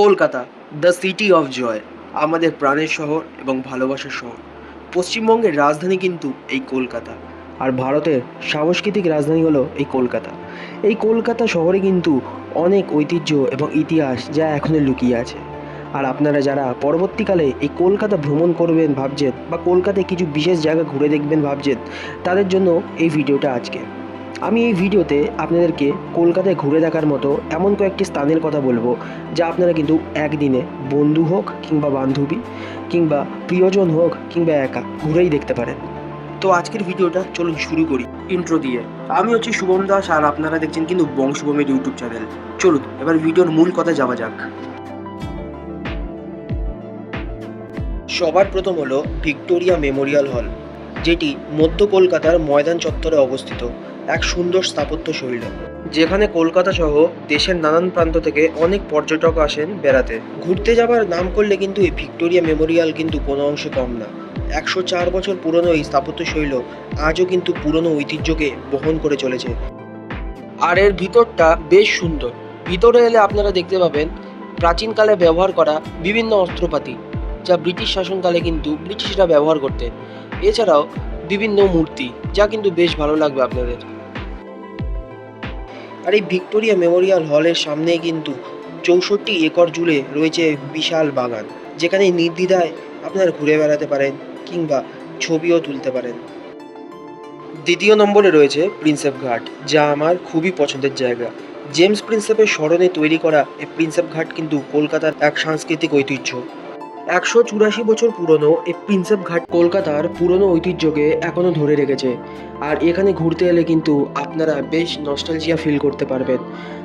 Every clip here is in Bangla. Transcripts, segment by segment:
Kolkata the city of joy আমাদের প্রাণের শহর এবং ভালোবাসার শহর। পশ্চিমবঙ্গের রাজধানী কিন্তু এই কলকাতা, আর ভারতের সাংস্কৃতিক রাজধানী হলো এই কলকাতা। এই কলকাতা শহরে কিন্তু অনেক ঐতিহ্য এবং ইতিহাস যা এখনও লুকিয়ে আছে। আর আপনারা যারা পরবর্তীকালে এই কলকাতা ভ্রমণ করবেন ভাবছেন বা কলকাতায় কিছু বিশেষ জায়গা ঘুরে দেখবেন ভাবছেন, তাদের জন্য এই ভিডিওটা আজকে। আমি এই ভিডিওতে আপনাদেরকে কলকাতায় ঘুরে দেখার মতো এমন কয়েকটি স্থানের কথা বলব যা আপনারা কিন্তু একদিনে বন্ধু হোক কিংবা বান্ধবী কিংবা প্রিয়জন হোক কিংবা একা ঘুরেই দেখতে পারেন। তো আজকের ভিডিওটা চলুন শুরু করি ইন্ট্রো দিয়ে। আমি হচ্ছি শুভম দাস আর আপনারা দেখছেন কিন্তু বংশুভমের ইউটিউব চ্যানেল চলুন, এবার ভিডিওর মূল কথা যাওয়া যাক। সবার প্রথম হলো ভিক্টোরিয়া মেমোরিয়াল হল। যেটি মধ্য কলকাতার ময়দান চত্বরে অবস্থিত, এক সুন্দর স্থাপত্য শৈলী। যেখানে কলকাতা সহ দেশের নানান প্রান্ত থেকে অনেক পর্যটক আসেন বেড়াতে। ঘুরতে যাবার নাম করলে কিন্তু এই ভিক্টোরিয়া মেমোরিয়াল কিন্তু কোনো অংশে কম না। একশো চার বছর পুরনো এই স্থাপত্য শৈল আজও কিন্তু পুরনো ঐতিহ্যকে বহন করে চলেছে। আর এর ভিতরটা বেশ সুন্দর। ভিতরে এলে আপনারা দেখতে পাবেন প্রাচীনকালে ব্যবহার করা বিভিন্ন অস্ত্রপাতি, যা ব্রিটিশ শাসনকালে কিন্তু ব্রিটিশরা ব্যবহার করতেন। এছাড়াও বিভিন্ন মূর্তি, যা কিন্তু বেশ ভালো লাগবে আপনাদের। আর এই ভিক্টোরিয়া মেমোরিয়াল হলের সামনে কিন্তু চৌষট্টি একর জুড়ে রয়েছে বিশাল বাগান, যেখানে নির্দ্বিধায় আপনারা ঘুরে বেড়াতে পারেন কিংবা ছবিও তুলতে পারেন। দ্বিতীয় নম্বরে রয়েছে প্রিন্সেপ ঘাট, যা আমার খুবই পছন্দের জায়গা। জেমস প্রিন্সেপের স্মরণে তৈরি করা এই প্রিন্সেপ ঘাট কিন্তু কলকাতার এক সাংস্কৃতিক ঐতিহ্য। একশো চুরাশি বছর পুরনো এই প্রিন্সেপ ঘাট কলকাতার পুরনো ঐতিহ্যকে এখনও ধরে রেখেছে। আর এখানে ঘুরতে এলে কিন্তু আপনারা বেশ নস্টালজিয়া ফিল করতে পারবেন।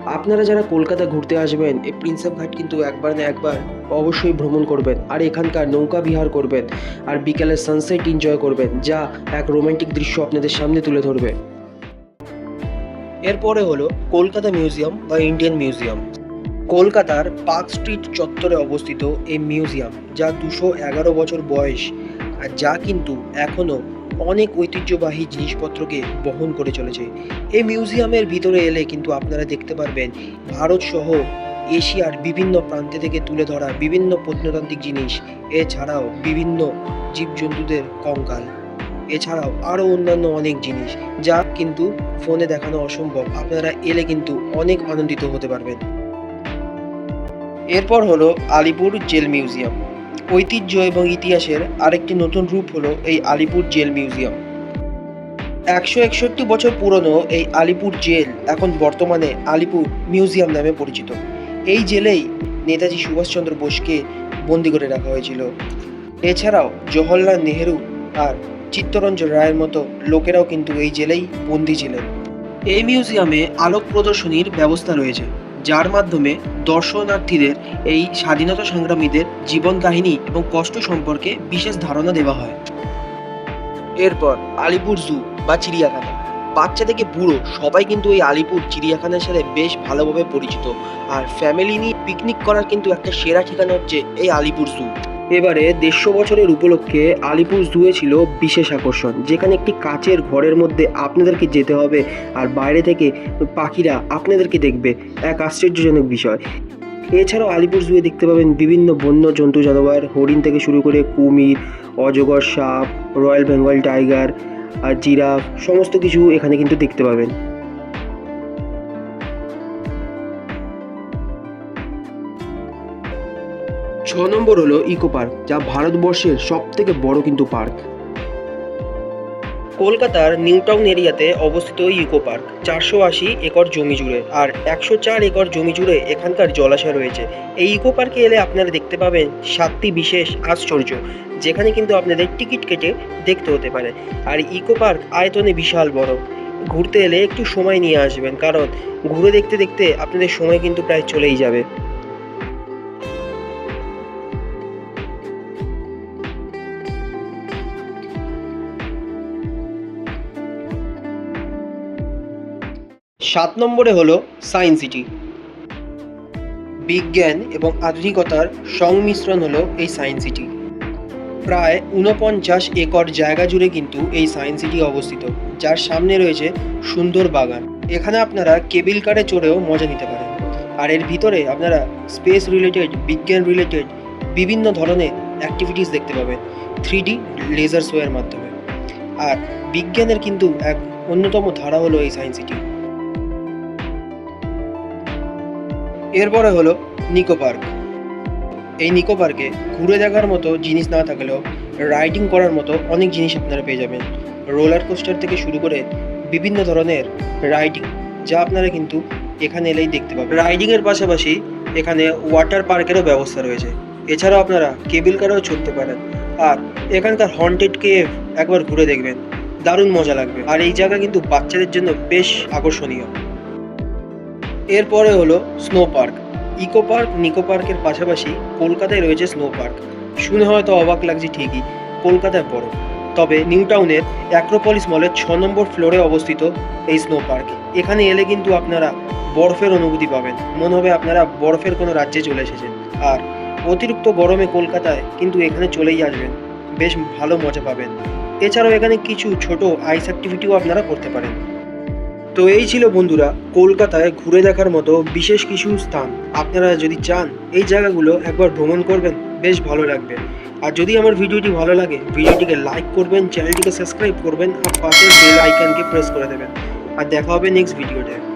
আপনারা যারা কলকাতা ঘুরতে আসবেন এই প্রিন্সেপ ঘাট কিন্তু একবার না একবার অবশ্যই ভ্রমণ করবেন। আর এখানকার নৌকা বিহার করবেন, আর বিকেলের সানসেট এনজয় করবেন, যা এক রোমান্টিক দৃশ্য আপনাদের সামনে তুলে ধরবে। এরপরে হলো কলকাতা মিউজিয়াম বা ইন্ডিয়ান মিউজিয়াম কলকাতার পার্ক স্ট্রিট চত্বরে অবস্থিত এই মিউজিয়াম, যা দুশো এগারো বছর বয়স আর যা কিন্তু এখনও অনেক ঐতিহ্যবাহী জিনিসপত্রকে বহন করে চলেছে। এই মিউজিয়ামের ভিতরে এলে কিন্তু আপনারা দেখতে পারবেন ভারত সহ এশিয়ার বিভিন্ন প্রান্তে থেকে তুলে ধরা বিভিন্ন প্রত্নতান্ত্রিক জিনিস, এছাড়াও বিভিন্ন জীবজন্তুদের কঙ্কাল। এছাড়াও আরও অন্যান্য অনেক জিনিস, যা কিন্তু ফোনে দেখানো অসম্ভব। আপনারা এলে কিন্তু অনেক আনন্দিত হতে পারবেন। এরপর হলো আলিপুর জেল মিউজিয়াম। ঐতিহ্য এবং ইতিহাসের আরেকটি নতুন রূপ হলো এই আলিপুর জেল মিউজিয়াম। একশো একষট্টি বছর পুরনো এই আলিপুর জেল এখন বর্তমানে আলিপুর মিউজিয়াম নামে পরিচিত। এই জেলেই নেতাজি সুভাষচন্দ্র বোসকে বন্দি করে রাখা হয়েছিল। এছাড়াও জওহরলাল নেহেরু আর চিত্তরঞ্জন রায়ের মতো লোকেরাও কিন্তু এই জেলেই বন্দি ছিলেন। এই মিউজিয়ামে আলোক প্রদর্শনীর ব্যবস্থা রয়েছে। যার মাধ্যমে দর্শনার্থীদের এই স্বাধীনতা সংগ্রামীদের জীবন কাহিনী এবং কষ্ট সম্পর্কে বিশেষ ধারণা দেওয়া হয়। এরপর আলিপুর জু বা চিড়িয়াখানা। বাচ্চা থেকে বুড়ো সবাই কিন্তু এই আলিপুর চিড়িয়াখানার সাথে বেশ ভালোভাবে পরিচিত। আর ফ্যামিলি নিয়ে পিকনিক করার কিন্তু একটা সেরা ঠিকানা হচ্ছে এই আলিপুর জু। এবারে দেড়শো বছরের উপলক্ষে আলিপুর জুয়ে ছিল বিশেষ আকর্ষণ, যেখানে একটি কাচের ঘরের মধ্যে আপনাদেরকে যেতে হবে আর বাইরে থেকে পাখিরা আপনাদেরকে দেখবে, এক আশ্চর্যজনক বিষয়। এছাড়াও আলিপুর জুয়ে দেখতে পাবেন বিভিন্ন বন্য জন্তু জানোয়ার, হরিণ থেকে শুরু করে কুমির, অজগর সাপ, রয়্যাল বেঙ্গল টাইগার, আর জিরাফ, সমস্ত কিছু এখানে কিন্তু দেখতে পাবেন। ছ নম্বর হলো ইকো পার্ক, যা ভারতবর্ষের সব থেকে বড় কিন্তু পার্ক। কলকাতার নিউ টাউন এরিয়াতে অবস্থিত ইকো পার্ক, চারশো আশি একর জমি জুড়ে আর একশো চার একর জমি জুড়ে এখানকার জলাশয় রয়েছে। এই ইকো পার্কে এলে আপনারা দেখতে পাবেন সাতটি বিশেষ আশ্চর্য, যেখানে কিন্তু আপনাদের টিকিট কেটে দেখতে হতে পারে। আর ইকো পার্ক আয়তনে বিশাল বড়। ঘুরতে এলে একটু সময় নিয়ে আসবেন, কারণ ঘুরে দেখতে দেখতে আপনাদের সময় কিন্তু প্রায় চলেই যাবে। সাত নম্বরে হলো সায়েন্স সিটি। বিজ্ঞান এবং আধুনিকতার সংমিশ্রণ হলো এই সায়েন্স সিটি। প্রায় ঊনপঞ্চাশ একর জায়গা জুড়ে কিন্তু এই সায়েন্স সিটি অবস্থিত, যার সামনে রয়েছে সুন্দর বাগান। এখানে আপনারা কেবিল কারে চড়েও মজা নিতে পারেন। আর এর ভিতরে আপনারা স্পেস রিলেটেড, বিজ্ঞান রিলেটেড বিভিন্ন ধরনের অ্যাক্টিভিটিস দেখতে পাবেন থ্রি ডি লেজার শোয়ের মাধ্যমে। আর বিজ্ঞানের কিন্তু এক অন্যতম ধারা হলো এই সায়েন্স সিটি। এরপরে হলো নিকো পার্ক এই নিকো পার্কে ঘুরে দেখার মতো জিনিস না থাকলেও রাইডিং করার মতো অনেক জিনিস আপনারা পেয়ে যাবেন। রোলার কোস্টার থেকে শুরু করে বিভিন্ন ধরনের রাইডিং যা আপনারা কিন্তু এখানে এলেই দেখতে পাবেন। রাইডিংয়ের পাশাপাশি এখানে ওয়াটার পার্কেরও ব্যবস্থা রয়েছে। এছাড়াও আপনারা কেবিল কারেও চড়তে পারেন। আর এখানকার হন্টেড কেভ একবার ঘুরে দেখবেন। দারুণ মজা লাগবে। আর এই জায়গা কিন্তু বাচ্চাদের জন্য বেশ আকর্ষণীয়। এরপরে হলো snow park eco park Nicco পার্কের পাশাপাশি কলকাতায় রয়েছে স্নো পার্ক শুনে হয়তো অবাক লাগছে ঠিকই কলকাতায় বড় তবে নিউ টাউনের অ্যাক্রোপলিস মলের ছ নম্বর ফ্লোরে অবস্থিত এই স্নো পার্ক এখানে এলে কিন্তু আপনারা বরফের অনুভূতি পাবেন। মনে হবে আপনারা বরফের কোনো রাজ্যে চলে এসেছেন। আর অতিরিক্ত গরমে কলকাতায় কিন্তু এখানে চলেই আসবেন। বেশ ভালো মজা পাবেন। এছাড়াও এখানে কিছু ছোট আইস অ্যাক্টিভিটিও আপনারা করতে পারেন। তো এই ছিল বন্ধুরা কলকাতায় ঘুরে দেখার মতো বিশেষ কিছু স্থান। আপনারা যদি চান এই জায়গাগুলো একবার ভ্রমণ করবেন, বেশ ভালো লাগবে। আর যদি আমার ভিডিওটি ভালো লাগে, ভিডিওটিকে লাইক করবেন, চ্যানেলটিকে সাবস্ক্রাইব করবেন, আর পাশের বেল আইকনকে প্রেস করে দেবেন। আর দেখা হবে নেক্সট ভিডিওতে।